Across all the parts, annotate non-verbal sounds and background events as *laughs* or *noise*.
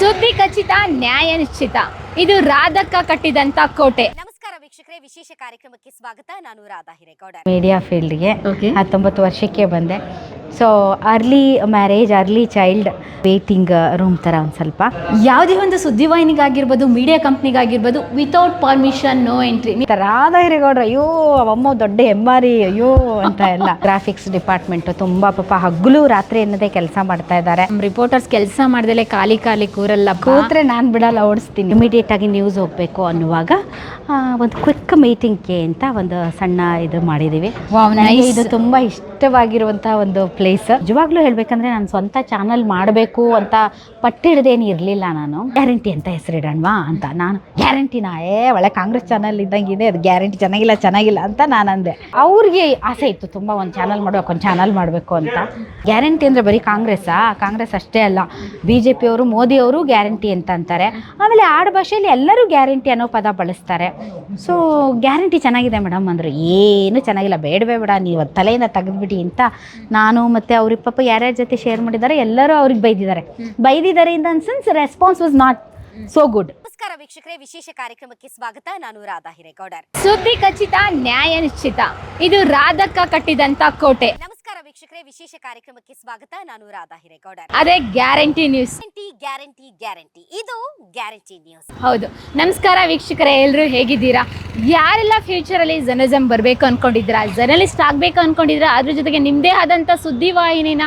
ಸುದ್ದಿ ಖಚಿತ ನ್ಯಾಯ ನಿಶ್ಚಿತ ಇದು ರಾಧಕ್ಕ ಕಟ್ಟಿದಂತ ಕೋಟೆ. ವೀಕ್ಷಕರೇ ವಿಶೇಷ ಕಾರ್ಯಕ್ರಮಕ್ಕೆ ಸ್ವಾಗತ. ನಾನು ರಾಧಾ ಹಿರೇಗೌಡ. ಮೀಡಿಯಾ ಫೀಲ್ಡ್ಗೆ. ಹತ್ತೊಂಬತ್ತು ವರ್ಷಕ್ಕೆ ಬಂದೆ. So early marriage early child waiting room ಥರ ಒಂದು ಸ್ವಲ್ಪ. ಯಾವುದೇ ಒಂದು ಸುದ್ದಿವಾಹಿನಿಗಾಗಿರ್ಬೋದು media ಕಂಪ್ನಿಗಾಗಿರ್ಬೋದು without permission no entry Radha Hiregoudra ಅಯ್ಯೋ ಅವಮ್ಮ ದೊಡ್ಡ ಎಮ್ಮಾರಿ ಅಯ್ಯೋ ಅಂತ ಎಲ್ಲ. ಗ್ರಾಫಿಕ್ಸ್ ಡಿಪಾರ್ಟ್ಮೆಂಟು ತುಂಬ ಪಾಪ ಹಗ್ಲು ರಾತ್ರಿ ಎನ್ನದೇ ಕೆಲಸ ಮಾಡ್ತಾ ಇದ್ದಾರೆ. ರಿಪೋರ್ಟರ್ಸ್ ಕೆಲಸ ಮಾಡ್ದಲೆ ಖಾಲಿ ಖಾಲಿ ಕೂರಲ್ಲ ಕೂತ್ರೆ ನಾನು ಬಿಡಲ್ಲ ಓಡಿಸ್ತೀನಿ. ಇಮಿಡಿಯೇಟ್ ಆಗಿ ನ್ಯೂಸ್ ಹೋಗ್ಬೇಕು ಅನ್ನುವಾಗ ಒಂದು ಕ್ವಿಕ್ ಮೀಟಿಂಗ್ಗೆ ಅಂತ ಒಂದು ಸಣ್ಣ ಇದು ಮಾಡಿದ್ದೀವಿ. ಇದು ತುಂಬಾ ಇಷ್ಟ. ಇಷ್ಟವಾಗಿರುವಂಥ ಒಂದು ಪ್ಲೇಸ್ ನಿಜವಾಗ್ಲೂ ಹೇಳ್ಬೇಕಂದ್ರೆ ನಾನು ಸ್ವಂತ ಚಾನಲ್ ಮಾಡಬೇಕು ಅಂತ ಪಟ್ಟಿಡ್ದೇನು ಇರಲಿಲ್ಲ ನಾನು. ಗ್ಯಾರಂಟಿ ಅಂತ ಹೆಸರಿಡೋಣವಾ ಅಂತ ನಾನು. ಗ್ಯಾರಂಟಿನ ಏ, ಒಳ್ಳೆ ಕಾಂಗ್ರೆಸ್ ಚಾನಲ್ ಇದ್ದಂಗಿದೆ, ಅದು ಗ್ಯಾರಂಟಿ ಚೆನ್ನಾಗಿಲ್ಲ ಚೆನ್ನಾಗಿಲ್ಲ ಅಂತ ನಾನು ಅಂದೆ. ಅವ್ರಿಗೆ ಆಸೆ ಇತ್ತು ತುಂಬ ಒಂದು ಚಾನಲ್ ಮಾಡ್ಬೇಕು, ಒಂದು ಚಾನಲ್ ಮಾಡಬೇಕು ಅಂತ. ಗ್ಯಾರಂಟಿ ಅಂದರೆ ಬರೀ ಕಾಂಗ್ರೆಸ್ಸಾ? ಕಾಂಗ್ರೆಸ್ ಅಷ್ಟೇ ಅಲ್ಲ. ಬಿ ಜೆ ಪಿಯವರು ಮೋದಿಯವರು ಗ್ಯಾರಂಟಿ ಅಂತ ಅಂತಾರೆ. ಆಮೇಲೆ ಆಡು ಭಾಷೆಯಲ್ಲಿ ಎಲ್ಲರೂ ಗ್ಯಾರಂಟಿ ಅನ್ನೋ ಪದ ಬಳಸ್ತಾರೆ. ಸೊ ಗ್ಯಾರಂಟಿ ಚೆನ್ನಾಗಿದೆ ಮೇಡಮ್ ಅಂದರು ಏನು ಚೆನ್ನಾಗಿಲ್ಲ. ಬೇಡವೇ ಬೇಡ, ನೀವು ತಲೆಯಿಂದ ತಲೆಯಿಂದ ತೆಗೆದ್ಬಿಡಿ ಅಂತ ನಾನು ಮತ್ತು ಅವ್ರಿಗೆ ಪಾಪ ಯಾರ್ಯಾರ ಜೊತೆ ಶೇರ್ ಮಾಡಿದ್ದಾರೆ ಎಲ್ಲರೂ ಅವ್ರಿಗೆ ಬೈದಿದ್ದಾರೆ. ಬೈದಿದ್ದಾರೆ sense response was not so good ನಮಸ್ಕಾರ ವೀಕ್ಷಕರೇ ವಿಶೇಷ ಕಾರ್ಯಕ್ರಮಕ್ಕೆ ಸ್ವಾಗತ. ನಾನು ರಾಧಾ ಹಿರೇಗೌಡರ್. ಸುದ್ದಿ ಖಚಿತ ನ್ಯಾಯ ನಿಶ್ಚಿತ. ಇದು ರಾಧಕ್ಕ ಕಟ್ಟಿದಂತ ಕೋಟೆ. ನಮಸ್ಕಾರ ವೀಕ್ಷಕರೇ ವಿಶೇಷ ಕಾರ್ಯಕ್ರಮಕ್ಕೆ ಸ್ವಾಗತ. ನಾನು ರಾಧಾ ಹಿರೇಗೌಡ ಅದೇ guarantee news guarantee guarantee guarantee. ಇದು ಗ್ಯಾರಂಟಿ ನ್ಯೂಸ್ ಹೌದು. ನಮಸ್ಕಾರ ವೀಕ್ಷಕರೇ ಎಲ್ಲರೂ ಹೇಗಿದ್ದೀರಾ? ಯಾರೆಲ್ಲ ಫ್ಯೂಚರಲ್ಲಿ ಜರ್ನಲಿಸಮ್ ಬರಬೇಕು ಅನ್ಕೊಂಡಿದ್ದೀರಾ? ಜರ್ನಲಿಸ್ಟ್ ಆಗಬೇಕು ಅನ್ಕೊಂಡಿದ್ದೀರಾ? ಅದ್ರ ಜೊತೆಗೆ ನಿಮ್ಮದೇ ಆದಂಥ ಸುದ್ದಿವಾಹಿನಿನ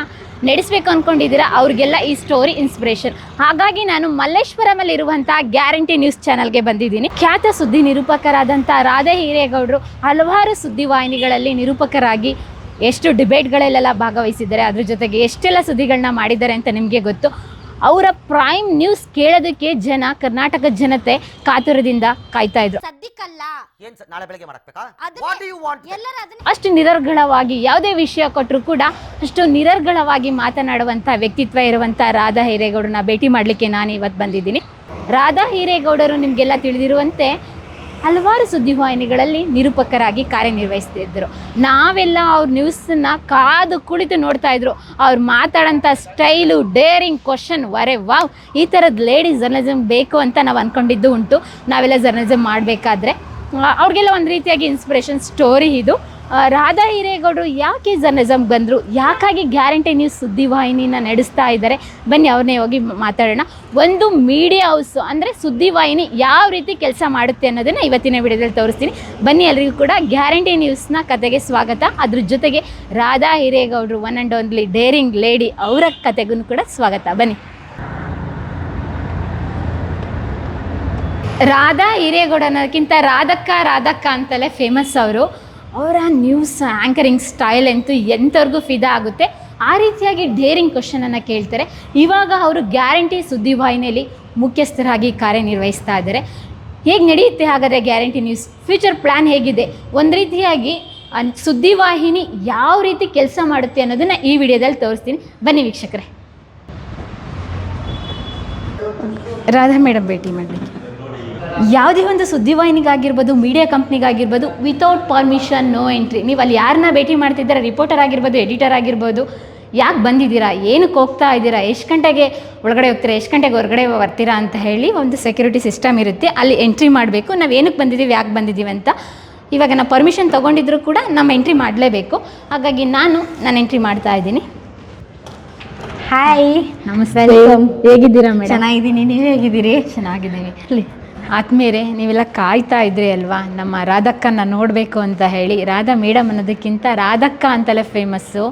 ನಡೆಸಬೇಕು ಅಂದ್ಕೊಂಡಿದ್ದೀರಾ ಅವ್ರಿಗೆಲ್ಲ ಈ ಸ್ಟೋರಿ ಇನ್ಸ್ಪಿರೇಷನ್ ಹಾಗಾಗಿ ನಾನು ಮಲ್ಲೇಶ್ವರಮಲ್ಲಿರುವಂಥ ಗ್ಯಾರಂಟಿ ನ್ಯೂಸ್ ಚಾನಲ್ಗೆ ಬಂದಿದ್ದೀನಿ. ಖ್ಯಾತ ಸುದ್ದಿ ನಿರೂಪಕರಾದಂಥ ರಾಧೆ ಹಿರೇಗೌಡರು ಹಲವಾರು ಸುದ್ದಿವಾಹಿನಿಗಳಲ್ಲಿ ನಿರೂಪಕರಾಗಿ ಎಷ್ಟು ಡಿಬೇಟ್ಗಳಲ್ಲೆಲ್ಲ ಭಾಗವಹಿಸಿದ್ದಾರೆ, ಅದ್ರ ಜೊತೆಗೆ ಎಷ್ಟೆಲ್ಲ ಸುದ್ದಿಗಳನ್ನ ಮಾಡಿದ್ದಾರೆ ಅಂತ ನಿಮಗೆ ಗೊತ್ತು. ಅವರ ಪ್ರೈಮ್ ನ್ಯೂಸ್ ಕೇಳೋದಕ್ಕೆ ಜನ ಕರ್ನಾಟಕ ಜನತೆ ಕಾತುರದಿಂದ ಕಾಯ್ತಾ ಇದ್ರು. ಸದ್ಯಕ್ಕಲ್ಲ. ಏನ್ ಸ- ನಾಳೆ ಬೆಳಗ್ಗೆ ಮಾಡಕ್ಬೇಕಾ? ಅದನ್ನೇ- ವಾಟ್ ಯು ವಾಂಟ್ ಎಲ್ಲರೂ ಅದನ್ನ ಅಷ್ಟು ನಿರರ್ಗಳವಾಗಿ ಯಾವುದೇ ವಿಷಯ ಕೊಟ್ಟರು ಕೂಡ ಅಷ್ಟು ನಿರರ್ಗಳವಾಗಿ ಮಾತನಾಡುವಂಥ ವ್ಯಕ್ತಿತ್ವ ಇರುವಂತ ರಾಧಾ ಹಿರೇಗೌಡರನ್ನ ಭೇಟಿ ಮಾಡಲಿಕ್ಕೆ ನಾನು ಇವತ್ತು ಬಂದಿದ್ದೀನಿ. ರಾಧಾ ಹಿರೇಗೌಡರು ನಿಮಗೆಲ್ಲ ತಿಳಿದಿರುವಂತೆ ಹಲವಾರು ಸುದ್ದಿವಾಹಿನಿಗಳಲ್ಲಿ ನಿರೂಪಕರಾಗಿ ಕಾರ್ಯನಿರ್ವಹಿಸ್ತಿದ್ದರು ನಾವೆಲ್ಲ ಅವ್ರ ನ್ಯೂಸನ್ನ ಕಾದು ಕುಳಿತು ನೋಡ್ತಾ ಇದ್ರು. ಅವ್ರು ಮಾತಾಡೋಂಥ ಸ್ಟೈಲು ಡೇರಿಂಗ್ ಕ್ವಶನ್ ವರೆ ವಾವ್ ಈ ಥರದ ಲೇಡೀಸ್ ಜರ್ನಲಿಸಮ್ ಬೇಕು ಅಂತ ನಾವು ಅಂದ್ಕೊಂಡಿದ್ದು ಉಂಟು. ನಾವೆಲ್ಲ ಜರ್ನಲಿಸಮ್ ಮಾಡಬೇಕಾದ್ರೆ. ಅವ್ರಿಗೆಲ್ಲ ಒಂದು ರೀತಿಯಾಗಿ ಇನ್ಸ್ಪಿರೇಷನ್ ಸ್ಟೋರಿ ಇದು. ರಾಧಾ ಹಿರೇಗೌಡರು ಯಾಕೆ ಜರ್ನಲಿಸಮ್ ಬಂದರು? ಯಾಕಾಗಿ ಗ್ಯಾರಂಟಿ ನ್ಯೂಸ್ ಸುದ್ದಿವಾಹಿನಿನ ನಡೆಸ್ತಾ ಇದ್ದಾರೆ? ಬನ್ನಿ ಅವ್ರನ್ನೇ ಹೋಗಿ ಮಾತಾಡೋಣ. ಒಂದು ಮೀಡಿಯಾ ಹೌಸು ಅಂದರೆ ಸುದ್ದಿವಾಹಿನಿ ಯಾವ ರೀತಿ ಕೆಲಸ ಮಾಡುತ್ತೆ ಅನ್ನೋದನ್ನು ಇವತ್ತಿನ ವಿಡಿಯೋದಲ್ಲಿ ತೋರಿಸ್ತೀನಿ. ಬನ್ನಿ ಎಲ್ರಿಗೂ ಕೂಡ ಗ್ಯಾರಂಟಿ ನ್ಯೂಸ್ನ ಕತೆಗೆ ಸ್ವಾಗತ. ಅದ್ರ ಜೊತೆಗೆ Radha ಹಿರೇಗೌಡರು one and only daring lady ಅವರ ಕತೆಗೂ ಕೂಡ ಸ್ವಾಗತ. ಬನ್ನಿ. ರಾಧಾ ಹಿರೇಗೌಡ ಅನ್ನೋದಕ್ಕಿಂತ ರಾಧಕ್ಕ ರಾಧಕ್ಕ ಅಂತಲೇ ಫೇಮಸ್ ಅವರು. ಅವರ ನ್ಯೂಸ್ ಆ್ಯಂಕರಿಂಗ್ ಸ್ಟೈಲ್ ಅಂತೂ ಎಂಥವ್ರಿಗೂ ಫಿದಾ ಆಗುತ್ತೆ. ಆ ರೀತಿಯಾಗಿ ಡೇರಿಂಗ್ ಕ್ವಶನನ್ನು ಕೇಳ್ತಾರೆ. ಇವಾಗ ಅವರು ಗ್ಯಾರಂಟಿ ಸುದ್ದಿವಾಹಿನಿಯಲ್ಲಿ ಮುಖ್ಯಸ್ಥರಾಗಿ ಕಾರ್ಯನಿರ್ವಹಿಸ್ತಾ ಇದ್ದಾರೆ. ಹೇಗೆ ನಡೆಯುತ್ತೆ ಹಾಗಾದರೆ ಗ್ಯಾರಂಟಿ ನ್ಯೂಸ್ ಫ್ಯೂಚರ್ ಪ್ಲ್ಯಾನ್ ಹೇಗಿದೆ? ಒಂದು ರೀತಿಯಾಗಿ ಸುದ್ದಿವಾಹಿನಿ ಯಾವ ರೀತಿ ಕೆಲಸ ಮಾಡುತ್ತೆ ಅನ್ನೋದನ್ನು ಈ ವಿಡಿಯೋದಲ್ಲಿ ತೋರಿಸ್ತೀನಿ. ಬನ್ನಿ ವೀಕ್ಷಕರೇ. ರಾಧಾ ಮೇಡಮ್ ಭೇಟಿ ಮಾಡಲಿಕ್ಕೆ. ಯಾವುದೇ ಒಂದು ಸುದ್ದಿವಾಹಿನಿಗಾಗಿರ್ಬೋದು ಮೀಡಿಯಾ ಕಂಪ್ನಿಗಾಗಿರ್ಬೋದು ವಿತೌಟ್ ಪರ್ಮಿಷನ್ ನೋ ಎಂಟ್ರಿ ನೀವು ಅಲ್ಲಿ ಯಾರನ್ನ ಭೇಟಿ ಮಾಡ್ತಿದ್ದೀರ ರಿಪೋರ್ಟರ್ ಆಗಿರ್ಬೋದು ಎಡಿಟರ್ ಆಗಿರ್ಬೋದು ಯಾಕೆ ಬಂದಿದ್ದೀರಾ ಏನಕ್ಕೆ ಹೋಗ್ತಾ ಇದ್ದೀರಾ ಎಷ್ಟು ಗಂಟೆಗೆ ಒಳಗಡೆ ಹೋಗ್ತೀರಾ ಎಷ್ಟು ಗಂಟೆಗೆ ಹೊರಗಡೆ ಬರ್ತೀರಾ ಅಂತ ಹೇಳಿ ಒಂದು ಸೆಕ್ಯೂರಿಟಿ ಸಿಸ್ಟಮ್ ಇರುತ್ತೆ. ಅಲ್ಲಿ ಎಂಟ್ರಿ ಮಾಡಬೇಕು. ನಾವು ಏನಕ್ಕೆ ಬಂದಿದ್ದೀವಿ ಯಾಕೆ ಬಂದಿದ್ದೀವಿ ಅಂತ. ಇವಾಗ ನಾವು ಪರ್ಮಿಷನ್ ತೊಗೊಂಡಿದ್ರು ಕೂಡ ನಮ್ಮ ಎಂಟ್ರಿ ಮಾಡಲೇಬೇಕು. ಹಾಗಾಗಿ ನಾನು ನಾನು ಎಂಟ್ರಿ ಮಾಡ್ತಾ ಇದ್ದೀನಿ. ಹಾಯ್ ನಮಸ್ತೆ. ಹೇಗಿದ್ದೀರಾ ಮೇಡಮ್ ಚೆನ್ನಾಗಿದ್ದೀನಿ. ನೀವು ಹೇಗಿದ್ದೀರಿ? ಚೆನ್ನಾಗಿದ್ದೀವಿ. ಆತ್ಮೀಯರೇ, ನೀವೆಲ್ಲ ಕಾಯ್ತಾ ಇದ್ರಿ ಅಲ್ವಾ? ನಮ್ಮ ರಾಧಕ್ಕನ್ನ ನೋಡಬೇಕು ಅಂತ ಹೇಳಿ, ರಾಧಾ ಮೇಡಮ್ ಅನ್ನೋದಕ್ಕಿಂತ ರಾಧಕ್ಕ ಅಂತಲೇ ಫೇಮಸ್ಸು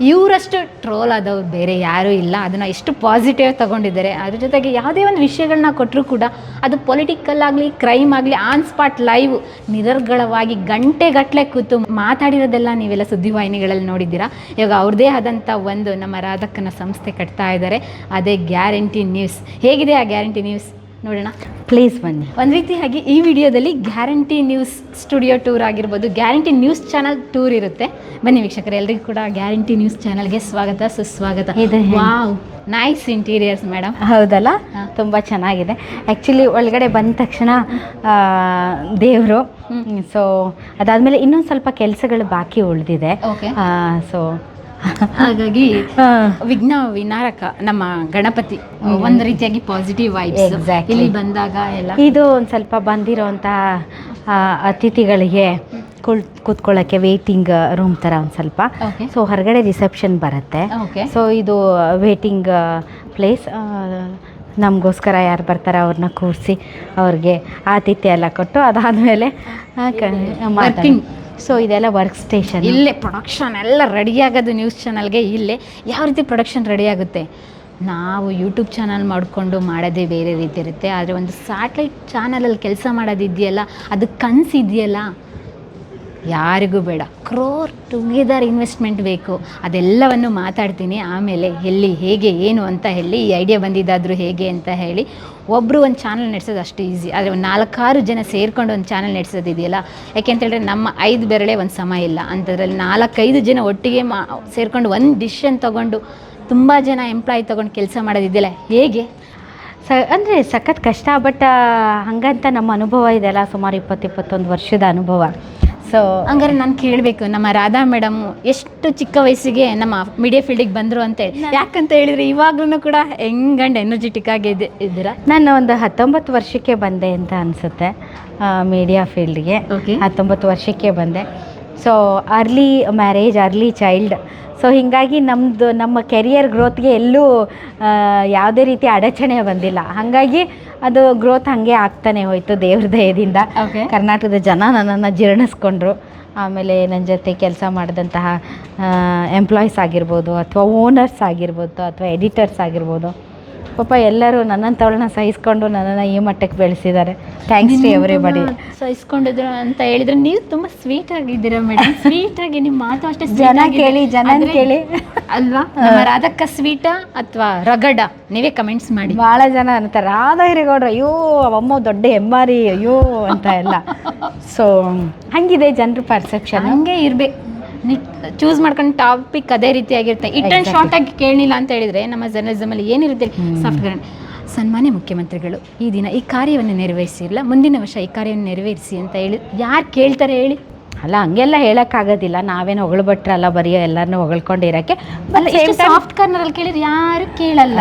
ಇವರಷ್ಟು ಟ್ರೋಲ್ ಆದವ್ರು ಬೇರೆ ಯಾರೂ ಇಲ್ಲ. ಅದನ್ನು ಎಷ್ಟು ಪಾಸಿಟಿವ್ ತಗೊಂಡಿದ್ದಾರೆ. ಅದ್ರ ಜೊತೆಗೆ ಯಾವುದೇ ಒಂದು ವಿಷಯಗಳನ್ನ ಕೊಟ್ಟರು ಕೂಡ ಅದು ಪೊಲಿಟಿಕಲ್ ಆಗಲಿ ಕ್ರೈಮ್ ಆಗಲಿ ಆನ್ ಸ್ಪಾಟ್ ಲೈವ್ ನಿರರ್ಗಳವಾಗಿ ಗಂಟೆಗಟ್ಟಲೆ ಕೂತು ಮಾತಾಡಿರೋದೆಲ್ಲ ನೀವೆಲ್ಲ ಸುದ್ದಿವಾಹಿನಿಗಳಲ್ಲಿ ನೋಡಿದ್ದೀರಾ? ಇವಾಗ ಅವ್ರದ್ದೇ ಆದಂಥ ಒಂದು ನಮ್ಮ ರಾಧಕ್ಕನ ಸಂಸ್ಥೆ ಕಟ್ತಾ ಇದ್ದಾರೆ. ಅದೇ ಗ್ಯಾರಂಟಿ ನ್ಯೂಸ್. ಹೇಗಿದೆ ಆ ಗ್ಯಾರಂಟಿ ನ್ಯೂಸ್? ನೋಡೋಣ. ಪ್ಲೀಸ್ ಬನ್ನಿ. ಒಂದು ರೀತಿ ಹಾಗೆ ಈ ವಿಡಿಯೋದಲ್ಲಿ ಗ್ಯಾರಂಟಿ ನ್ಯೂಸ್ ಸ್ಟುಡಿಯೋ ಟೂರ್ ಆಗಿರ್ಬೋದು. ಗ್ಯಾರಂಟಿ ನ್ಯೂಸ್ ಚಾನಲ್ ಟೂರ್ ಇರುತ್ತೆ. ಬನ್ನಿ ವೀಕ್ಷಕರು ಎಲ್ರಿಗೂ ಕೂಡ ಗ್ಯಾರಂಟಿ ನ್ಯೂಸ್ ಚಾನಲ್ಗೆ ಸ್ವಾಗತ ಸುಸ್ವಾಗತ. ಇದೆ. ವಾವ್ ನೈಸ್ ಇಂಟೀರಿಯರ್ಸ್ ಮೇಡಮ್ ಹೌದಲ್ಲ. ತುಂಬ ಚೆನ್ನಾಗಿದೆ. ಆ್ಯಕ್ಚುಲಿ ಒಳಗಡೆ ಬಂದ ತಕ್ಷಣ ದೇವರು. ಸೊ ಅದಾದಮೇಲೆ ಇನ್ನೊಂದು ಸ್ವಲ್ಪ ಕೆಲಸಗಳು ಬಾಕಿ ಉಳಿದಿದೆ. ಸೊ ಹಾಗಾಗಿ. ವಿಘ್ನ ವಿನಾರಕ ನಮ್ಮ ಗಣಪತಿ ಒಂದು ರೀತಿಯಾಗಿ ಪಾಸಿಟಿವ್ ವೈಬ್ಸ್. ಇಲ್ಲಿ ಬಂದಾಗ ಎಲ್ಲ ಇದು ಒಂದ್ ಸ್ವಲ್ಪ ಬಂದಿರೋಂತಹ ಅತಿಥಿಗಳಿಗೆ ಕುಳ್ ಕೂತ್ಕೊಳ್ಳೋಕ್ಕೆ ವೇಟಿಂಗ್ ರೂಮ್ ಥರ ಒಂದು ಸ್ವಲ್ಪ ಸೊ ಹೊರಗಡೆ ರಿಸೆಪ್ಷನ್ ಬರುತ್ತೆ ಸೊ ಇದು ವೇಟಿಂಗ್ ಪ್ಲೇಸ್ ನಮಗೋಸ್ಕರ ಯಾರು ಬರ್ತಾರೆ ಅವ್ರನ್ನ ಕೂರಿಸಿ ಅವ್ರಿಗೆ ಆತಿಥ್ಯ ಎಲ್ಲ ಕೊಟ್ಟು ಅದಾದಮೇಲೆ. ಸೊ ಇದೆಲ್ಲ ವರ್ಕ್ ಸ್ಟೇಷನ್ ಇಲ್ಲೇ ಪ್ರೊಡಕ್ಷನ್ ಎಲ್ಲ ರೆಡಿ ಆಗೋದು ನ್ಯೂಸ್ ಚಾನಲ್ಗೆ ಇಲ್ಲೇ. ಯಾವ ರೀತಿ ಪ್ರೊಡಕ್ಷನ್ ರೆಡಿ ಆಗುತ್ತೆ? ನಾವು ಯೂಟ್ಯೂಬ್ ಚಾನಲ್ ಮಾಡಿಕೊಂಡು ಮಾಡೋದೇ ಬೇರೆ ರೀತಿ ಇರುತ್ತೆ. ಆದರೆ ಒಂದು ಸ್ಯಾಟಲೈಟ್ ಚಾನಲಲ್ಲಿ ಕೆಲಸ ಮಾಡೋದಿದೆಯಲ್ಲ, ಅದು ಕನಸಿದೆಯಲ್ಲ ಯಾರಿಗೂ ಬೇಡ. ಕ್ರೋರ್ ಟುಗೆದರ್ ಇನ್ವೆಸ್ಟ್ಮೆಂಟ್ ಬೇಕು. ಅದೆಲ್ಲವನ್ನು ಮಾತಾಡ್ತೀನಿ. ಆಮೇಲೆ ಎಲ್ಲಿ ಹೇಗೆ, ಏನು ಅಂತ ಹೇಳಿ, ಈ ಐಡಿಯಾ ಬಂದಿದ್ದಾದರೂ ಹೇಗೆ ಅಂತ ಹೇಳಿ ಒಬ್ಬರು ಒಂದು ಚಾನಲ್ ನಡೆಸೋದು ಅಷ್ಟು ಈಸಿ. ಆದರೆ ಒಂದು ನಾಲ್ಕಾರು ಜನ ಸೇರ್ಕೊಂಡು ಒಂದು ಚಾನಲ್ ನಡೆಸೋದಿದೆಯಲ್ಲ ಯಾಕೆಂತೇಳಿದ್ರೆ ನಮ್ಮ ಐದು ಬೆರಳೆ ಒಂದು ಸಮ ಇಲ್ಲ. ಅಂಥದ್ರಲ್ಲಿ ನಾಲ್ಕೈದು ಜನ ಒಟ್ಟಿಗೆ ಮಾ, ಸೇರ್ಕೊಂಡು ಒಂದು ಡಿಶನ್ ತೊಗೊಂಡು ತುಂಬ ಜನ ಎಂಪ್ಲಾಯ್ ತೊಗೊಂಡು ಕೆಲಸ ಮಾಡೋದಿದೆಯಲ್ಲ ಹೇಗೆ? ಸ, ಅಂದರೆ ಸಖತ್ ಕಷ್ಟ ಬಟ್ ಹಂಗಂತ ನಮ್ಮ ಅನುಭವ ಇದೆಯಲ್ಲ? ಸುಮಾರು ಇಪ್ಪತ್ತು, ಇಪ್ಪತ್ತೊಂದು ವರ್ಷದ ಅನುಭವ. ಸೊ ಹಂಗಾರೆ ನಾನು ಕೇಳಬೇಕು ನಮ್ಮ ರಾಧಾ ಮೇಡಮ್ ಎಷ್ಟು ಚಿಕ್ಕ ವಯಸ್ಸಿಗೆ ನಮ್ಮ ಮೀಡಿಯಾ ಫೀಲ್ಡಿಗೆ ಬಂದರು ಅಂತೇಳಿ ಯಾಕಂತ ಹೇಳಿದ್ರೆ ಇವಾಗ್ಲೂ ಕೂಡ ಹೆಂಗಂಡ್ ಎನರ್ಜೆಟಿಕ್ ಆಗಿ ಇದ್ದ- ಇದ್ದೀರಾ? ನಾನು ಒಂದು ಹತ್ತೊಂಬತ್ತು ವರ್ಷಕ್ಕೆ ಬಂದೆ ಅಂತ ಅನಿಸುತ್ತೆ ಮೀಡಿಯಾ ಫೀಲ್ಡ್ಗೆ ಹತ್ತೊಂಬತ್ತು ವರ್ಷಕ್ಕೆ ಬಂದೆ. So early marriage early child so ಹೀಗಾಗಿ ನಮ್ಮದು ನಮ್ಮ ಕೆರಿಯರ್ ಗ್ರೋತ್ಗೆ ಎಲ್ಲೂ ಯಾವುದೇ ರೀತಿ ಅಡಚಣೆ ಬಂದಿಲ್ಲ. ಹಾಗಾಗಿ ಅದು ಗ್ರೋತ್ ಹಾಗೆ ಆಗ್ತಾನೆ ಹೋಯಿತು ದೇವ್ರ ದಯದಿಂದ ಕರ್ನಾಟಕದ ಜನ ನನ್ನನ್ನು ಜೀರ್ಣಿಸ್ಕೊಂಡ್ರು. ಆಮೇಲೆ ನನ್ನ ಜೊತೆ ಕೆಲಸ ಮಾಡಿದಂತಹ ಎಂಪ್ಲಾಯೀಸ್ ಆಗಿರ್ಬೋದು ಅಥವಾ ಓನರ್ಸ್ ಆಗಿರ್ಬೋದು ಅಥವಾ ಎಡಿಟರ್ಸ್ ಆಗಿರ್ಬೋದು. ಪಾಪ ಎಲ್ಲರೂ ನನ್ನಂಥವಳನ್ನ ಸಹಿಸ್ಕೊಂಡು ನನ್ನನ್ನು ಈ ಮಟ್ಟಕ್ಕೆ ಬೆಳೆಸಿದ್ದಾರೆ. ಥ್ಯಾಂಕ್ಸ್ ಟು ಎವ್ರಿಬಡಿ ಸಹಿಸ್ಕೊಂಡಿದ್ರು ಅಂತ ಹೇಳಿದ್ರೆ ನೀವು ತುಂಬಾ ಸ್ವೀಟ್ ಆಗಿದ್ದೀರಾ ಮೇಡಮ್ ಸ್ವೀಟ್ *laughs* ಆಗಿ ನಿಮ್ಮ ಮಾತು ಅಷ್ಟೇ ಜನ ಕೇಳಿ ಜನ ಕೇಳಿ. ಅಲ್ವಾ? *laughs* ರಾಧಕ್ಕ ಸ್ವೀಟ ಅಥವಾ ರಗಡ? ನೀವೇ ಕಮೆಂಟ್ಸ್ ಮಾಡಿ. ಭಾಳ ಜನ ಅಂತ ರಾಧಾ ಹಿರೇಗೌಡ್ರು ಅಯ್ಯೋ ಅಮ್ಮ ದೊಡ್ಡ ಹೆಮ್ಮಾರಿ ಅಯ್ಯೋ ಅಂತ ಎಲ್ಲ. ಸೊ ಹಂಗಿದೆ ಜನರ ಪರ್ಸೆಪ್ಷನ್ ಹಂಗೆ ಇರ್ಬೇಕು. ಚೂಸ್ ಮಾಡ್ಕೊಂಡು ಟಾಪಿಕ್ ಅದೇ ರೀತಿಯಾಗಿರುತ್ತೆ ಇಟ್ ಅಂಡ್. ಶಾರ್ಟ್ ಆಗಿ ಕೇಳಲಿಲ್ಲ ಅಂತ ಹೇಳಿದ್ರೆ ನಮ್ಮ ಜರ್ನಲಿಸಮ್ ಅಲ್ಲಿ ಏನಿರುತ್ತೆ ಸಾಫ್ಟ್ವೇರ್ ಸನ್ಮಾನ್ಯ ಮುಖ್ಯಮಂತ್ರಿಗಳು ಈ ದಿನ ಈ ಕಾರ್ಯವನ್ನು ನೆರವೇರಿಸಿರಲ್ಲ ಮುಂದಿನ ವರ್ಷ ಈ ಕಾರ್ಯವನ್ನು ನೆರವೇರಿಸಿ ಅಂತ ಹೇಳಿ ಯಾರು ಕೇಳ್ತಾರೆ ಹೇಳಿ? ಅಲ್ಲ ಹಂಗೆಲ್ಲ ಹೇಳೋಕ್ಕಾಗೋದಿಲ್ಲ. ನಾವೇನು ಹೊಗಳ್ಬಿಟ್ರಲ್ಲ ಬರೀ ಎಲ್ಲರನ್ನೂ ಹೊಗಳ್ಕೊಂಡಿರೋಕ್ಕೆ. ಸಾಫ್ಟ್ ಕಾರ್ನರ್ ಅಲ್ಲಿ ಕೇಳಿದ್ರೆ ಯಾರು ಕೇಳಲ್ಲ.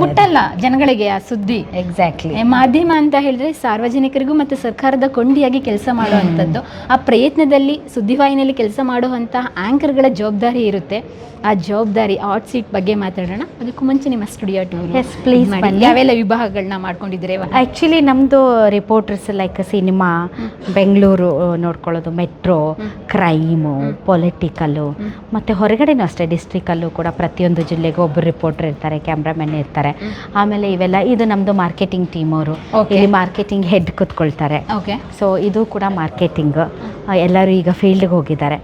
ಮುಟ್ಟಲ್ಲ ಜನಗಳಿಗೆ ಆ ಸುದ್ದಿ. ಎಕ್ಸಾಕ್ಟ್ಲಿ ಮಾಧ್ಯಮ ಅಂತ ಹೇಳಿದ್ರೆ ಸಾರ್ವಜನಿಕರಿಗೂ ಮತ್ತು ಸರ್ಕಾರದ ಕೊಂಡಿಯಾಗಿ ಕೆಲಸ ಮಾಡುವಂಥದ್ದು. ಆ ಪ್ರಯತ್ನದಲ್ಲಿ ಸುದ್ದಿವಾಹಿನಿಯಲ್ಲಿ ಕೆಲಸ ಮಾಡುವಂತಹ ಆಂಕರ್ಗಳ ಜವಾಬ್ದಾರಿ ಇರುತ್ತೆ. ಆ ಜವಾಬ್ದಾರಿ ಆಟ್ ಸೀಟ್ ಬಗ್ಗೆ ಮಾತಾಡೋಣ. ಅದಕ್ಕೂ ಮುಂಚೆ ನಿಮ್ಮ ಸ್ಟುಡಿಯೋ ಟೂರ್ ಎಸ್ ಪ್ಲೀಸ್. ಯಾವೆಲ್ಲ ವಿಭಾಗಗಳನ್ನ ಮಾಡ್ಕೊಂಡಿದ್ರೆ ಆಕ್ಚುಲಿ ಆ್ಯಕ್ಚುಲಿ ನಮ್ಮದು ರಿಪೋರ್ಟರ್ಸ್ ಲೈಕ್ ಸಿನಿಮಾ ಬೆಂಗಳೂರು ನೋಡ್ಕೊಳ್ಳೋದು ಮೆಟ್ರೋ ಕ್ರೈಮು ಪೊಲಿಟಿಕಲ್ಲು ಮತ್ತು ಹೊರಗಡೆನೂ ಅಷ್ಟೇ ಡಿಸ್ಟ್ರಿಕಲ್ಲೂ ಕೂಡ ಪ್ರತಿಯೊಂದು ಜಿಲ್ಲೆಗೂ ಒಬ್ಬರು ರಿಪೋರ್ಟರ್ ಇರ್ತಾರೆ ಕ್ಯಾಮ್ರಾಮನ್ ಇರ್ತಾರೆ. ಆಮೇಲೆ ಇವೆಲ್ಲ ಇದು ನಮ್ಮದು ಮಾರ್ಕೆಟಿಂಗ್ ಟೀಮ್ ಅವರು. ಇಲ್ಲಿ ಮಾರ್ಕೆಟಿಂಗ್ ಹೆಡ್ ಕೂತ್ಕೊಳ್ತಾರೆ. ಓಕೆ ಸೊ ಇದು ಕೂಡ ಮಾರ್ಕೆಟಿಂಗ್ ಎಲ್ಲರೂ ಈಗ ಫೀಲ್ಡ್ಗೆ ಹೋಗಿದ್ದಾರೆ.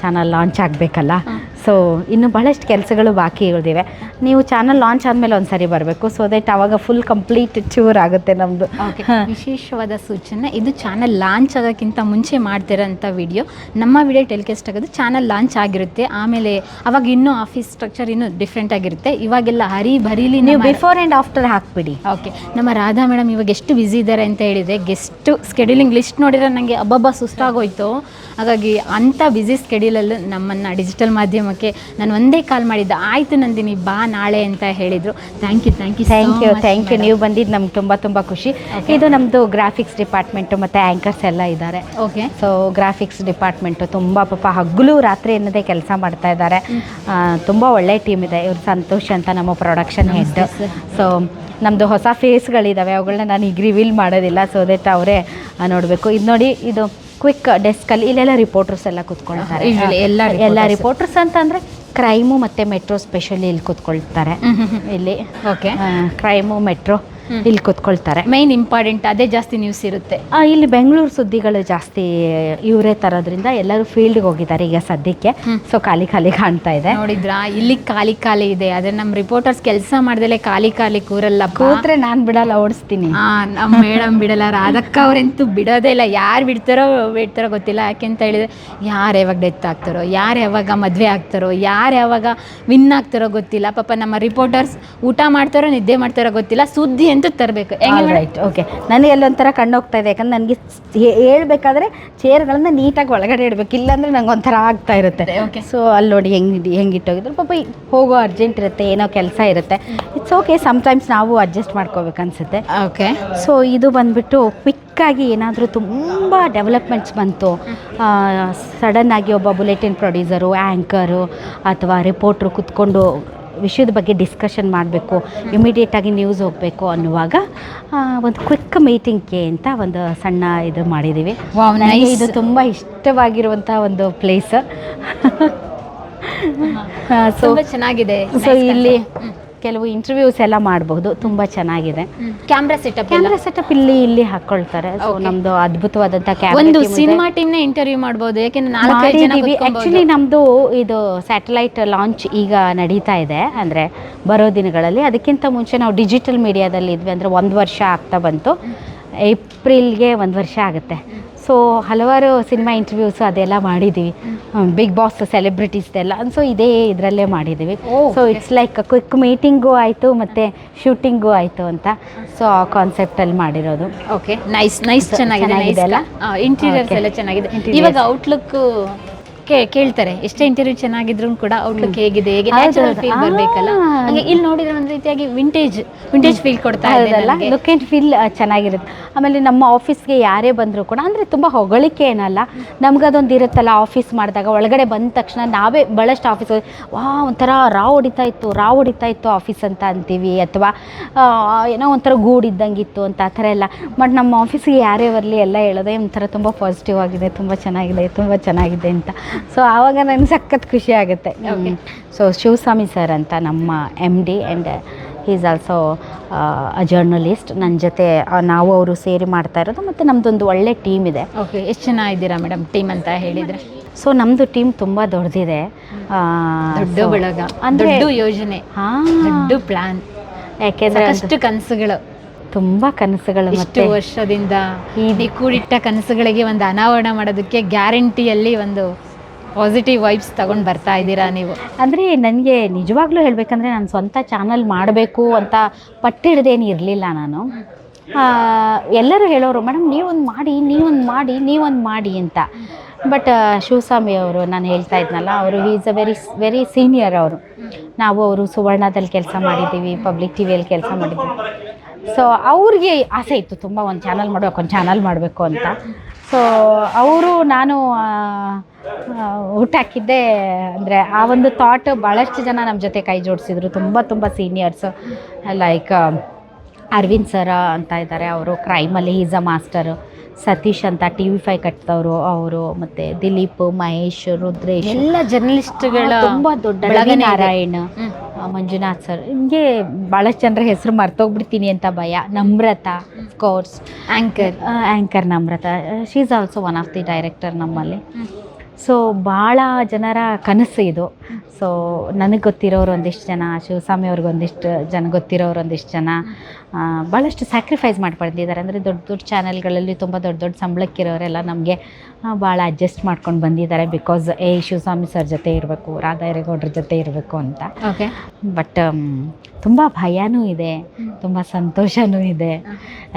Channel launch ಆಗಬೇಕಲ್ಲ? ಸೊ ಇನ್ನು ಬಹಳಷ್ಟು ಕೆಲಸಗಳು ಬಾಕಿ ಉಳಿದಿವೆ. ನೀವು ಚಾನಲ್ ಲಾಂಚ್ ಆದಮೇಲೆ ಒಂದು ಸರಿ ಬರಬೇಕು. ಸೊ ದಟ್ ಅವಾಗ ಫುಲ್ ಕಂಪ್ಲೀಟ್ ಚೂರ್ ಆಗುತ್ತೆ ನಮ್ಮದು ಓಕೆ ವಿಶೇಷವಾದ ಸೂಚನೆ ಇದು ಚಾನಲ್ ಲಾಂಚ್ ಆಗೋಕ್ಕಿಂತ ಮುಂಚೆ ಮಾಡ್ತಿರೋಂಥ ವಿಡಿಯೋ ನಮ್ಮ ವಿಡಿಯೋ ಟೆಲಿಕಾಸ್ಟ್ ಆಗೋದು ಚಾನಲ್ ಲಾಂಚ್ ಆಗಿರುತ್ತೆ. ಆಮೇಲೆ ಅವಾಗ ಇನ್ನೂ ಆಫೀಸ್ ಸ್ಟ್ರಕ್ಚರ್ ಇನ್ನೂ ಡಿಫ್ರೆಂಟ್ ಆಗಿರುತ್ತೆ. ಇವಾಗೆಲ್ಲ ಹರಿ ಬರೀಲಿ ನೀವು ಬಿಫೋರ್ ಆ್ಯಂಡ್ ಆಫ್ಟರ್ ಹಾಕ್ಬಿಡಿ. ಓಕೆ ನಮ್ಮ ರಾಧಾ ಮೇಡಮ್ ಇವಾಗ ಎಷ್ಟು ಬ್ಯುಸಿ ಇದ್ದಾರೆ ಅಂತ ಹೇಳಿದರೆ ಗೆಸ್ಟು ಸ್ಕೆಡ್ಯೂಲಿಂಗ್ ಲಿಸ್ಟ್ ನೋಡಿದ್ರೆ ನನಗೆ ಅಬ್ಬಬ್ಬ ಸುಸ್ತಾಗೋಯ್ತು. ಹಾಗಾಗಿ ಅಂಥ ಬ್ಯುಸಿ ಸ್ಕೆಡ್ಯೂಲಲ್ಲೂ ನಮ್ಮನ್ನು ಡಿಜಿಟಲ್ ಮಾಧ್ಯಮಕ್ಕೆ ನಾನು ಒಂದೇ ಕಾಲ್ ಮಾಡಿದ್ದೆ ಆಯಿತು ನಂದಿನಿ ಬಾ ನಾಳೆ ಅಂತ ಹೇಳಿದರು. Thank you thank you thank you thank you ನೀವು ಬಂದಿದ್ದು ನಮ್ಗೆ ತುಂಬ ತುಂಬ ಖುಷಿ. ಇದು ನಮ್ಮದು ಗ್ರಾಫಿಕ್ಸ್ ಡಿಪಾರ್ಟ್ಮೆಂಟು ಮತ್ತು ಆ್ಯಂಕರ್ಸ್ ಎಲ್ಲ ಇದ್ದಾರೆ ಓಕೆ ಸೊ ಗ್ರಾಫಿಕ್ಸ್ ಡಿಪಾರ್ಟ್ಮೆಂಟು ತುಂಬ ಪಾಪ ಹಗಲು ರಾತ್ರಿ ಎನ್ನದೇ ಕೆಲಸ ಮಾಡ್ತಾ ಇದ್ದಾರೆ ತುಂಬ ಒಳ್ಳೆ ಟೀಮ್ ಇದೆ. ಇವರು ಸಂತೋಷ್ ಅಂತ ನಮ್ಮ ಪ್ರೊಡಕ್ಷನ್ ಹೆಡ್. ಸೊ ನಮ್ಮದು ಹೊಸ ಫೇಸ್ಗಳಿದ್ದಾವೆ ಅವುಗಳನ್ನ ನಾನು ಈಗ ರಿವೀಲ್ ಮಾಡೋದಿಲ್ಲ. ಸೊ ದಟ್ ಅವರೇ ನೋಡಬೇಕು. ಇದು ನೋಡಿ ಇದು ಕ್ವಿಕ್ ಡೆಸ್ಕಲ್ಲಿ ಇಲ್ಲೆಲ್ಲ ರಿಪೋರ್ಟರ್ಸ್ ಎಲ್ಲ ಕೂತ್ಕೊಳ್ತಾರೆ. ಎಲ್ಲ ಎಲ್ಲ. ರಿಪೋರ್ಟರ್ಸ್ ಅಂತಂದರೆ ಕ್ರೈಮು ಮತ್ತು ಮೆಟ್ರೋ ಸ್ಪೆಷಲಿ ಇಲ್ಲಿ ಕೂತ್ಕೊಳ್ತಾರೆ. ಇಲ್ಲಿ. ಓಕೆ ಕ್ರೈಮು ಮೆಟ್ರೋ ಇಲ್ಲಿ ಕೂತ್ಕೊಳ್ತಾರೆ. ಮೈನ್ ಇಂಪಾರ್ಟೆಂಟ್ ಅದೇ ಜಾಸ್ತಿ ನ್ಯೂಸ್ ಇರುತ್ತೆ. ಆ, ಇಲ್ಲಿ ಬೆಂಗಳೂರು ಸುದ್ದಿಗಳು ಜಾಸ್ತಿ ಇವರೇ ತರೋದ್ರಿಂದ ಎಲ್ಲರೂ ಫೀಲ್ಡ್ಗೆ ಹೋಗಿದ್ದಾರೆ ಈಗ ಸದ್ಯಕ್ಕೆ. ಸೊ ಖಾಲಿ ಖಾಲಿ ಕಾಣ್ತಾ ಇದೆ. ನೋಡಿದ್ರಾ? ಇಲ್ಲಿ ಖಾಲಿ ಖಾಲಿ ಇದೆ. ಆದ್ರೆ ನಮ್ಮ ರಿಪೋರ್ಟರ್ಸ್ ಕೆಲಸ ಮಾಡ್ದಲೆ ಖಾಲಿ ಖಾಲಿ ಕೂರಲ್ಲ ಕೂತ್ರೆ ನಾನು ಬಿಡಲ್ಲ ಓಡಿಸ್ತೀನಿ. ನಮ್ಮ ಮೇಡಮ್ ಬಿಡಲ್ಲ. ರಾಧಕ್ಕ ಅವ್ರಂತೂ ಬಿಡೋದೇ ಇಲ್ಲ. ಯಾರು ಬಿಡ್ತಾರೋ ಬಿಡ್ತಾರೋ ಗೊತ್ತಿಲ್ಲ. ಯಾಕೆಂತ ಹೇಳಿದ್ರೆ ಯಾರು ಯಾವಾಗ ಡೆತ್ ಆಗ್ತಾರೋ ಯಾರು ಯಾವಾಗ ಮದುವೆ ಆಗ್ತಾರೋ ಯಾರು ಯಾವಾಗ ವಿನ್ ಆಗ್ತಾರೋ ಗೊತ್ತಿಲ್ಲ. ಪಾಪ ನಮ್ಮ ರಿಪೋರ್ಟರ್ಸ್ ಊಟ ಮಾಡ್ತಾರೋ ನಿದ್ದೆ ಮಾಡ್ತಾರೋ ಗೊತ್ತಿಲ್ಲ. ಸುದ್ದಿ ಎಂತ ತರಬೇಕು? ರೈಟ್ ಓಕೆ ನನಗೆ ಎಲ್ಲೊಂಥರ ಕಣ್ಣು ಹೋಗ್ತಾ ಇದೆ. ಯಾಕಂದ್ರೆ ನನಗೆ ಹೇಳ್ಬೇಕಾದ್ರೆ ಚೇರ್ಗಳನ್ನ ನೀಟಾಗಿ ಒಳಗಡೆ ಇಡಬೇಕು. ಇಲ್ಲಾಂದ್ರೆ ನಂಗೆ ಒಂಥರ ಆಗ್ತಾ ಇರುತ್ತೆ. ಓಕೆ ಸೊ ಅಲ್ಲಿ ನೋಡಿ ಹೆಂಗೆ ಹೆಂಗೆ ಇಟ್ಟೋಗಿದ್ರು. ಪಾಪ ಈ ಹೋಗೋ ಅರ್ಜೆಂಟ್ ಇರುತ್ತೆ ಏನೋ ಕೆಲಸ ಇರುತ್ತೆ. ಇಟ್ಸ್ ಓಕೆ ಸಮ್ಟೈಮ್ಸ್ ನಾವು ಅಡ್ಜಸ್ಟ್ ಮಾಡ್ಕೋಬೇಕು ಅನ್ಸುತ್ತೆ. ಓಕೆ ಸೊ ಇದು ಬಂದ್ಬಿಟ್ಟು ಕ್ವಿಕ್ಕಾಗಿ ಏನಾದರೂ ತುಂಬ ಡೆವಲಪ್ಮೆಂಟ್ಸ್ ಬಂತು. ಸಡನ್ನಾಗಿ ಒಬ್ಬ ಬುಲೆಟಿನ್ ಪ್ರೊಡ್ಯೂಸರು ಆ್ಯಂಕರು ಅಥವಾ ರಿಪೋರ್ಟ್ರು ಕುತ್ಕೊಂಡು ವಿಷಯದ ಬಗ್ಗೆ ಡಿಸ್ಕಷನ್ ಮಾಡಬೇಕು ಇಮಿಡಿಯೇಟಾಗಿ ನ್ಯೂಸ್ ಹೋಗಬೇಕು ಅನ್ನುವಾಗ ಒಂದು ಕ್ವಿಕ್ ಮೀಟಿಂಗ್ಗೆ ಅಂತ ಒಂದು ಸಣ್ಣ ಇದು ಮಾಡಿದ್ದೀವಿ. ನನಗೆ ಇದು ತುಂಬ ಇಷ್ಟವಾಗಿರುವಂಥ ಒಂದು ಪ್ಲೇಸ್ ಸೊ *laughs* ಚೆನ್ನಾಗಿದೆ. ಸೊ ಇಲ್ಲಿ ಕೆಲವು ಇಂಟರ್ವ್ಯೂಸ್ ಎಲ್ಲ ಮಾಡಬಹುದು ತುಂಬ ಚೆನ್ನಾಗಿದೆ. ಕ್ಯಾಮ್ರಾ ಸೆಟಪ್ ಕ್ಯಾಮ್ರಾ ಸೆಟಪ್ ಇಲ್ಲಿ ಇಲ್ಲಿ ಹಾಕೊಳ್ತಾರೆ. ಸೊ. ನಮ್ದು ಅದ್ಭುತವಾದಂಥ ಒಂದು ಸಿನಿಮಾ ಟೀಮ್ನ ಇಂಟರ್ವ್ಯೂ ಮಾಡಬಹುದು ಯಾಕೆಂದ್ರೆ ಆಕ್ಚುಲಿ. ನಮ್ದು ಇದು ಸ್ಯಾಟಲೈಟ್ ಲಾಂಚ್ ಈಗ ನಡೀತಾ ಇದೆ. ಅಂದ್ರೆ ಬರೋ ದಿನಗಳಲ್ಲಿ. ಅದಕ್ಕಿಂತ ಮುಂಚೆ ನಾವು ಡಿಜಿಟಲ್ ಮೀಡಿಯಾದಲ್ಲಿ ಇದ್ವಿ ಅಂದ್ರೆ ಒಂದು ವರ್ಷ ಆಗ್ತಾ ಬಂತು. ಏಪ್ರಿಲ್ಗೆ ಒಂದು ವರ್ಷ ಆಗುತ್ತೆ. ಸೊ ಹಲವಾರು ಸಿನಿಮಾ ಇಂಟರ್ವ್ಯೂಸ್ ಅದೆಲ್ಲ ಮಾಡಿದ್ದೀವಿ ಬಿಗ್ ಬಾಸ್ ಸೆಲೆಬ್ರಿಟೀಸ್ದೆಲ್ಲ ಸೊ ಇದೇ ಇದರಲ್ಲೇ ಮಾಡಿದ್ದೀವಿ so it's like quick meeting ಆಯಿತು ಮತ್ತು ಶೂಟಿಂಗು ಆಯಿತು ಅಂತ. ಸೊ ಆ ಕಾನ್ಸೆಪ್ಟಲ್ಲಿ ಮಾಡಿರೋದು. ಓಕೆ ನೈಸ್ ನೈಸ್ ಚೆನ್ನಾಗಿದೆ? ಇಂಟೀರಿಯರ್ಸ್. ಎಲ್ಲ ಚೆನ್ನಾಗಿದೆ. ಇವಾಗ ಔಟ್ಲುಕ್ ಕೇಳ್ತಾರೆ. ಎಷ್ಟೇ ಇಂಟರ್ವ್ಯೂ ಚೆನ್ನಾಗಿದ್ರು ಕೂಡ ಔಟ್ಲುಕ್ ಹೇಗಿದೆ ಹೇಗೆ ನ್ಯಾಚುರಲ್ ಫೀಲ್. ಬರಬೇಕಲ್ಲ? ಹಾಗೆ ಇಲ್ಲಿ ನೋಡಿದ್ರೆ ಒಂದು ರೀತಿಯಾಗಿ ವಿಂಟೇಜ್ ವಿಂಟೇಜ್ ಫೀಲ್ ಕೊಡ್ತಾ ಇದೆ ಹೌದಲ್ಲ? ನನಗೆ. ಲುಕ್ ಅಂಡ್ ಫೀಲ್ ಚೆನ್ನಾಗಿರುತ್ತೆ. ಆಮೇಲೆ ನಮ್ಮ ಆಫೀಸ್ಗೆ ಯಾರೇ ಬಂದರೂ ಕೂಡ ಅಂದರೆ ತುಂಬ ಹೊಗಳಿಕೆ ಏನಲ್ಲ? ನಮ್ಗದೊಂದು ಇರುತ್ತಲ್ಲ ಆಫೀಸ್ ಮಾಡಿದಾಗ ಒಳಗಡೆ ಬಂದ ತಕ್ಷಣ ನಾವೇ ಭಾಳಷ್ಟು ಆಫೀಸ್ ವಾ ಒಂಥರ ರಾವ್ ಹೊಡಿತಾ ಇತ್ತು ರಾವ್ ಹೊಡಿತಾ ಇತ್ತು ಆಫೀಸ್ ಅಂತ ಅಂತೀವಿ. ಅಥವಾ ಏನೋ ಒಂಥರ ಗೂಡಿದ್ದಂಗಿತ್ತು ಅಂತ ಆ ಥರ ಎಲ್ಲ. ಬಟ್ ನಮ್ಮ ಆಫೀಸಿಗೆ ಯಾರೇ ಬರಲಿ ಎಲ್ಲ ಹೇಳೋದೇ ಒಂಥರ ತುಂಬ ಪಾಸಿಟಿವ್ ಆಗಿದೆ ತುಂಬ ಚೆನ್ನಾಗಿದೆ ತುಂಬ ಚೆನ್ನಾಗಿದೆ ಅಂತ. ಸೊ ಆವಾಗ ನನಗೆ ಸಖತ್ ಖುಷಿ ಆಗುತ್ತೆ. ಸೊ ಶಿವಸ್ವಾಮಿ ಸರ್ ಅಂತ ನಮ್ಮ M D and is also a journalist ನನ್ನ ಜೊತೆ ನಾವು ಅವರು ಸೇರಿ ಮಾಡ್ತಾ ಇರೋದು ಮತ್ತು ನಮ್ಮದೊಂದು ಒಳ್ಳೆ ಟೀಮ್ ಇದೆ. ಓಕೆ ಎಷ್ಟು ಜನ ಇದ್ದೀರಾ ಮೇಡಮ್ ಟೀಮ್ ಅಂತ ಹೇಳಿದರೆ? ಸೊ ನಮ್ಮದು ಟೀಮ್ ತುಂಬ ದೊಡ್ಡದಿದೆ ದೊಡ್ಡ ಬೆಳಗ ಅಂದ್ರೆ ಯೋಜನೆ ಹಾಂ. ದೊಡ್ಡ ಪ್ಲಾನ್ ಯಾಕೆಂದರೆ ಅಷ್ಟು ಕನಸುಗಳು. ತುಂಬ ಕನಸುಗಳು ಇಷ್ಟು ಮತ್ತೆ ವರ್ಷದಿಂದ ಈ- ಈ ಕೂಡಿಟ್ಟ ಕನಸುಗಳಿಗೆ ಒಂದು ಅನಾವರಣ ಮಾಡೋದಕ್ಕೆ ಗ್ಯಾರಂಟಿಯಲ್ಲಿ ಒಂದು ಪಾಸಿಟಿವ್ ವೈಬ್ಸ್ ತಗೊಂಡು ಬರ್ತಾ ಇದ್ದೀರಾ ನೀವು? ಅಂದರೆ ನನಗೆ ನಿಜವಾಗ್ಲೂ ಹೇಳಬೇಕಂದ್ರೆ ನಾನು ಸ್ವಂತ ಚಾನಲ್ ಮಾಡಬೇಕು ಅಂತ ಪಟ್ಟಿಡ್ದೇನು ಇರಲಿಲ್ಲ ನಾನು. ಎಲ್ಲರೂ ಹೇಳೋರು ಮೇಡಮ್ ನೀವೊಂದು ಮಾಡಿ ನೀವೊಂದು ಮಾಡಿ ನೀವೊಂದು ಮಾಡಿ ಅಂತ. ಬಟ್ ಶಿವಸ್ವಾಮಿ ಅವರು ನಾನು ಹೇಳ್ತಾ ಇದ್ನಲ್ಲ, ಅವರು is a very very senior ಅವರು. ನಾವು ಅವರು ಸುವರ್ಣದಲ್ಲಿ ಕೆಲಸ ಮಾಡಿದ್ದೀವಿ ಪಬ್ಲಿಕ್ ಟಿ ವಿಯಲ್ಲಿ ಕೆಲಸ ಮಾಡಿದ್ದೀವಿ. ಸೊ ಅವ್ರಿಗೆ ಆಸೆ ಇತ್ತು, ತುಂಬ ಒಂದು ಚಾನಲ್ ಮಾಡಬೇಕು, ಒಂದು ಚಾನಲ್ ಮಾಡಬೇಕು ಅಂತ. ಸೊ ಅವರು ನಾನು ಹುಟ್ಟಾಕಿದ್ದೆ ಅಂದರೆ ಆ ಒಂದು ಥಾಟ್ ಭಾಳಷ್ಟು ಜನ ನಮ್ಮ ಜೊತೆ ಕೈ ಜೋಡಿಸಿದ್ರು. ತುಂಬ ತುಂಬ ಸೀನಿಯರ್ಸ್ ಲೈಕ್ ಅರವಿಂದ್ ಸರ ಅಂತ ಇದ್ದಾರೆ. ಅವರು ಕ್ರೈಮಲ್ಲಿ ಈಸ್ ಅ ಮಾಸ್ಟರು ಸತೀಶ್ ಅಂತ ಟಿ ವಿ ಫೈ ಕಟ್ಟಿದವರು ಅವರು ಮತ್ತೆ ದಿಲೀಪ್ ಮಹೇಶ್ ರುದ್ರೇಶ್. ಎಲ್ಲ ಜರ್ನಲಿಸ್ಟ್ಗಳ ತುಂಬ ದೊಡ್ಡ ನಾರಾಯಣ. ಮಂಜುನಾಥ್ ಸರ್ ಹಿಂಗೆ ಭಾಳಷ್ಟು ಜನರ ಹೆಸರು ಮರ್ತೋಗ್ಬಿಡ್ತೀನಿ ಅಂತ ಭಯ. Namrata course anchor anchor Namrata. She is also one of the director ನಮ್ಮಲ್ಲಿ ಸೊ ಭಾಳ ಜನರ ಕನಸು ಇದು. ಸೊ ನನಗೆ ಗೊತ್ತಿರೋರು ಒಂದಿಷ್ಟು ಜನ ಶಿವಸ್ವಾಮಿ ಅವ್ರಿಗೆ ಒಂದಿಷ್ಟು ಜನ ಗೊತ್ತಿರೋರು ಒಂದಿಷ್ಟು ಜನ. ಭಾಳಷ್ಟು ಸ್ಯಾಕ್ರಿಫೈಸ್ ಮಾಡ್ಕೊಂಡಿದ್ದಾರೆ. ಅಂದರೆ ದೊಡ್ಡ ದೊಡ್ಡ ಚಾನೆಲ್ಗಳಲ್ಲಿ ತುಂಬ ದೊಡ್ಡ ದೊಡ್ಡ ಸಂಬಳಕ್ಕಿರೋರೆಲ್ಲ ನಮಗೆ ಭಾಳ ಅಡ್ಜಸ್ಟ್ ಮಾಡ್ಕೊಂಡು ಬಂದಿದ್ದಾರೆ ಬಿಕಾಸ್ ಏ ಶಿವಸ್ವಾಮಿ ಸರ್ ಜೊತೆ ಇರಬೇಕು ರಾಧಾ ಹಿರೇಗೌಡ್ರ ಜೊತೆ ಇರಬೇಕು ಅಂತ. ಓಕೆ ಬಟ್ ತುಂಬ ಭಯನೂ ಇದೆ ತುಂಬ ಸಂತೋಷನೂ ಇದೆ.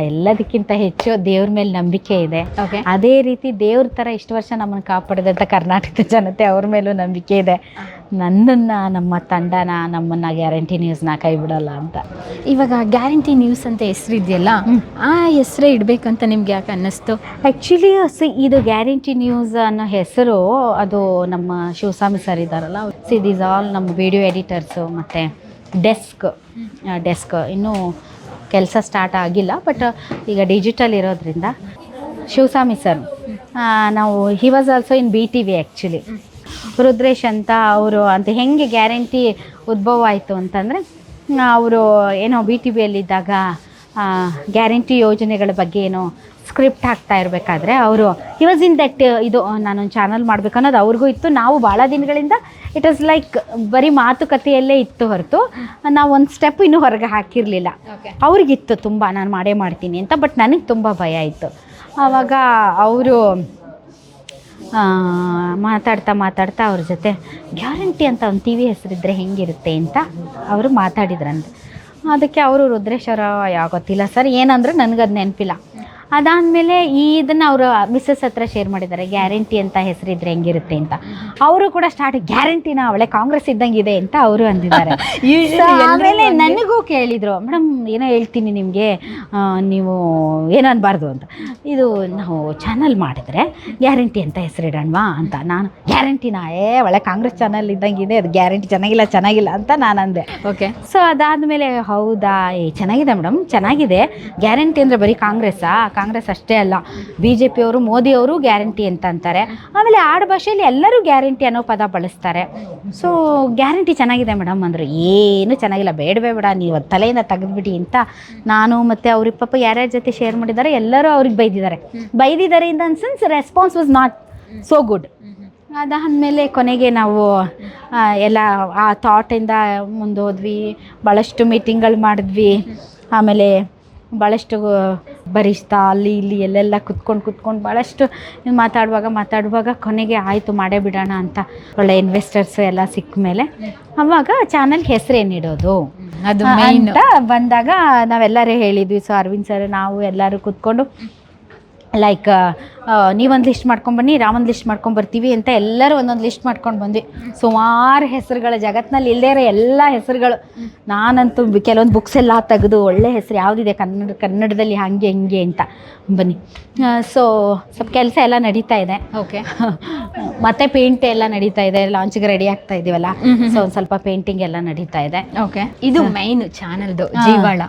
ಎಲ್ಲದಕ್ಕಿಂತ ಹೆಚ್ಚು ದೇವ್ರ ಮೇಲೆ ನಂಬಿಕೆ ಇದೆ. ಓಕೆ ಅದೇ ರೀತಿ ದೇವ್ರ ಥರ ಇಷ್ಟು ವರ್ಷ ನಮ್ಮನ್ನು ಕಾಪಾಡಿದಂಥ ಕರ್ನಾಟಕದ ಜನತೆ ಅವ್ರ ಮೇಲೂ ನಂಬಿಕೆ ಇದೆ. ನನ್ನನ್ನು ನಮ್ಮ ತಂಡನ ನಮ್ಮನ್ನು ಗ್ಯಾರಂಟಿ ನ್ಯೂಸ್ನ ಕೈ ಬಿಡಲ್ಲ ಅಂತ. ಇವಾಗ ಗ್ಯಾರಂಟಿ ನ್ಯೂಸ್ ಅಂತ ಹೆಸರು ಇದೆಯಲ್ಲ ಆ ಹೆಸರೇ ಇಡಬೇಕಂತ ನಿಮ್ಗೆ ಯಾಕೆ ಅನ್ನಿಸ್ತು? ಆ್ಯಕ್ಚುಲಿ ಇದು ಗ್ಯಾರಂಟಿ ನ್ಯೂಸ್ ಅನ್ನೋ ಹೆಸರು ಅದು ನಮ್ಮ ಶಿವಸ್ವಾಮಿ ಸರ್ ಇದ್ದಾರಲ್ಲ ಸಿ ಈಸ್ ಆಲ್ ನಮ್ಮ ವಿಡಿಯೋ ಎಡಿಟರ್ಸು ಮತ್ತು ಡೆಸ್ಕ್ ಡೆಸ್ಕ್ ಇನ್ನೂ ಕೆಲಸ ಸ್ಟಾರ್ಟ್ ಆಗಿಲ್ಲ ಬಟ್ ಈಗ ಡಿಜಿಟಲ್ ಇರೋದ್ರಿಂದ ಶಿವಸ್ವಾಮಿ ಸರ್ ನಾವು he was also in B T V actually Rudresh ಅಂತ ಅವರು ಅಂತ ಹೆಂಗೆ ಗ್ಯಾರಂಟಿ ಉದ್ಭವ ಆಯಿತು ಅಂತಂದರೆ ಅವರು ಏನೋ ಬಿ ಟಿ ಬಿಯಲ್ಲಿದ್ದಾಗ ಗ್ಯಾರಂಟಿ ಯೋಜನೆಗಳ ಬಗ್ಗೆ ಏನೋ ಸ್ಕ್ರಿಪ್ಟ್ ಹಾಕ್ತಾ ಇರಬೇಕಾದ್ರೆ ಅವರು ಇವಾಸ್ ವಾಸ್ ಇನ್ ದಟ್ ಇದು ನಾನೊಂದು ಚಾನಲ್ ಮಾಡಬೇಕು ಅನ್ನೋದು ಅವ್ರಿಗೂ ಇತ್ತು. ನಾವು ಭಾಳ ದಿನಗಳಿಂದ ಇಟ್ ವಾಸ್ ಲೈಕ್ ಬರೀ ಮಾತುಕತೆಯಲ್ಲೇ ಇತ್ತು ಹೊರತು ನಾವು ಒಂದು ಸ್ಟೆಪ್ ಇನ್ನೂ ಹೊರಗೆ ಹಾಕಿರಲಿಲ್ಲ. ಅವ್ರಿಗಿತ್ತು ತುಂಬ ನಾನು ಮಾಡೇ ಮಾಡ್ತೀನಿ ಅಂತ ಬಟ್ ನನಗೆ ತುಂಬ ಭಯ ಇತ್ತು ಆವಾಗ ಅವರು ಮಾತಾಡ್ತಾ ಮಾತಾಡ್ತಾ ಅವ್ರ ಜೊತೆ ಗ್ಯಾರಂಟಿ ಅಂತ ಒಂದು ಟಿ ವಿ ಹೆಸರಿದ್ದರೆ ಹೆಂಗಿರುತ್ತೆ ಅಂತ ಅವರು ಮಾತಾಡಿದ್ರಂತೆ. ಅದಕ್ಕೆ ಅವರು ರುದ್ರೇಶ್ವರ ಯಾವ ಗೊತ್ತಿಲ್ಲ ಸರ್, ಏನಂದ್ರೆ ನನಗದು ನೆನಪಿಲ್ಲ. ಅದಾದಮೇಲೆ ಈ ಇದನ್ನು ಅವರು ಮಿಸ್ಸಸ್ ಹತ್ರ ಶೇರ್ ಮಾಡಿದ್ದಾರೆ. ಗ್ಯಾರಂಟಿ ಅಂತ ಹೆಸರಿದ್ರೆ ಹೆಂಗಿರುತ್ತೆ ಅಂತ. ಅವರು ಕೂಡ ಸ್ಟಾರ್ಟ್ ಗ್ಯಾರಂಟಿನ ಅವಳೆ ಕಾಂಗ್ರೆಸ್ ಇದ್ದಂಗಿದೆ ಅಂತ ಅವರು ಅಂದಿದ್ದಾರೆ. *laughs* ಆಮೇಲೆ ನನಗೂ ಕೇಳಿದರು ಮೇಡಮ್ ಏನೋ ಹೇಳ್ತೀನಿ ನಿಮಗೆ. ನೀವು ಏನು ಅನ್ಬಾರ್ದು ಅಂತ. ಇದು ನಾವು ಚಾನಲ್ ಮಾಡಿದ್ರೆ ಗ್ಯಾರಂಟಿ ಅಂತ ಹೆಸರಿಡೋಣವಾ ಅಂತ ನಾನು ಗ್ಯಾರಂಟಿನ ಏ ಒಳ್ಳೆ ಕಾಂಗ್ರೆಸ್ ಚಾನಲ್ ಇದ್ದಂಗಿದೆ. ಅದು ಗ್ಯಾರಂಟಿ ಚೆನ್ನಾಗಿಲ್ಲ ಚೆನ್ನಾಗಿಲ್ಲ ಅಂತ ನಾನು ಅಂದೆ. ಓಕೆ ಸೊ ಅದಾದಮೇಲೆ ಹೌದಾ ಏ ಚೆನ್ನಾಗಿದೆ ಮೇಡಮ್ ಚೆನ್ನಾಗಿದೆ. ಗ್ಯಾರಂಟಿ ಅಂದರೆ ಬರೀ ಕಾಂಗ್ರೆಸ್ಸಾ? ಕಾಂಗ್ರೆಸ್ ಅಷ್ಟೇ ಅಲ್ಲ ಬಿ ಜೆ ಪಿಯವರು ಮೋದಿಯವರು ಗ್ಯಾರಂಟಿ ಅಂತ ಅಂತಾರೆ. ಆಮೇಲೆ ಆಡು ಭಾಷೆಯಲ್ಲಿ ಎಲ್ಲರೂ ಗ್ಯಾರಂಟಿ ಅನ್ನೋ ಪದ ಬಳಸ್ತಾರೆ. ಸೊ ಗ್ಯಾರಂಟಿ ಚೆನ್ನಾಗಿದೆ ಮೇಡಮ್ ಅಂದರು ಏನು ಚೆನ್ನಾಗಿಲ್ಲ, ಬೇಡವೇ ಬೇಡ, ನೀವು ತಲೆಯಿಂದ ತೆಗೆದ್ಬಿಡಿ ಅಂತ ನಾನು ಮತ್ತು ಅವ್ರಿಗೆ ಪಾಪ ಯಾರ್ಯಾರ ಜೊತೆ ಶೇರ್ ಮಾಡಿದ್ದಾರೆ, ಎಲ್ಲರೂ ಅವ್ರಿಗೆ ಬೈದಿದ್ದಾರೆ. ಬೈದಿದ್ದಾರೆ in then response was not so good ಅದಾದಮೇಲೆ ಕೊನೆಗೆ ನಾವು ಎಲ್ಲ ಆ ಥಾಟಿಂದ ಮುಂದೋದ್ವಿ ಭಾಳಷ್ಟು ಮೀಟಿಂಗ್ಗಳು ಮಾಡಿದ್ವಿ. ಆಮೇಲೆ ಭಾಳಷ್ಟು ಬರಿಸ್ತಾ ಅಲ್ಲಿ ಇಲ್ಲಿ ಎಲ್ಲೆಲ್ಲ ಕುತ್ಕೊಂಡು ಕುತ್ಕೊಂಡು ಭಾಳಷ್ಟು ಮಾತಾಡುವಾಗ ಮಾತಾಡುವಾಗ ಕೊನೆಗೆ ಆಯಿತು ಮಾಡೇ ಬಿಡೋಣ ಅಂತ ಒಳ್ಳೆ ಇನ್ವೆಸ್ಟರ್ಸ್ ಎಲ್ಲ ಸಿಕ್ಕ ಮೇಲೆ ಅವಾಗ ಚಾನಲ್ ಹೆಸರೇನಿಡೋದು ಅದು ಅಂತ ಬಂದಾಗ ನಾವೆಲ್ಲರೂ ಹೇಳಿದ್ವಿ. ಸೊ ಅರವಿಂದ್ ಸರ್ ನಾವು ಎಲ್ಲರೂ ಕೂತ್ಕೊಂಡು ಲೈಕ್ ನೀವೊಂದು ಲಿಸ್ಟ್ ಮಾಡ್ಕೊಂಬನ್ನಿ ರಾಮನ್ ಲಿಸ್ಟ್ ಮಾಡ್ಕೊಂಬರ್ತೀವಿ ಅಂತ ಎಲ್ಲರೂ ಒಂದೊಂದು ಲಿಸ್ಟ್ ಮಾಡ್ಕೊಂಡು ಬಂದ್ವಿ. ಸುಮಾರು ಹೆಸರುಗಳ ಜಗತ್ತಿನಲ್ಲಿ ಇಲ್ಲದೇ ಇರೋ ಎಲ್ಲ ಹೆಸರುಗಳು. ನಾನಂತೂ ಕೆಲವೊಂದು ಬುಕ್ಸ್ ಎಲ್ಲ ತೆಗೆದು ಒಳ್ಳೆ ಹೆಸರು ಯಾವುದಿದೆ? ಕನ್ನಡ ಕನ್ನಡದಲ್ಲಿ ಹಾಗೆ ಹಿಂಗೆ ಅಂತ ಬನ್ನಿ. ಸೊ ಸ್ವಲ್ಪ ಕೆಲಸ ಎಲ್ಲ ನಡೀತಾ ಇದೆ. ಓಕೆ *laughs* ಮತ್ತೆ ಪೇಂಟ್ ಎಲ್ಲ ನಡೀತಾ ಇದೆ. ಲಾಂಚ್ಗೆ ರೆಡಿ ಆಗ್ತಾ ಇದೀವಲ್ಲ? ಸೊ ಒಂದು ಸ್ವಲ್ಪ ಪೇಂಟಿಂಗ್ ಎಲ್ಲ ನಡೀತಾ ಇದೆ. ಓಕೆ ಇದು ಮೈನ್ ಚಾನಲ್ದು ಜೀವಾಳ.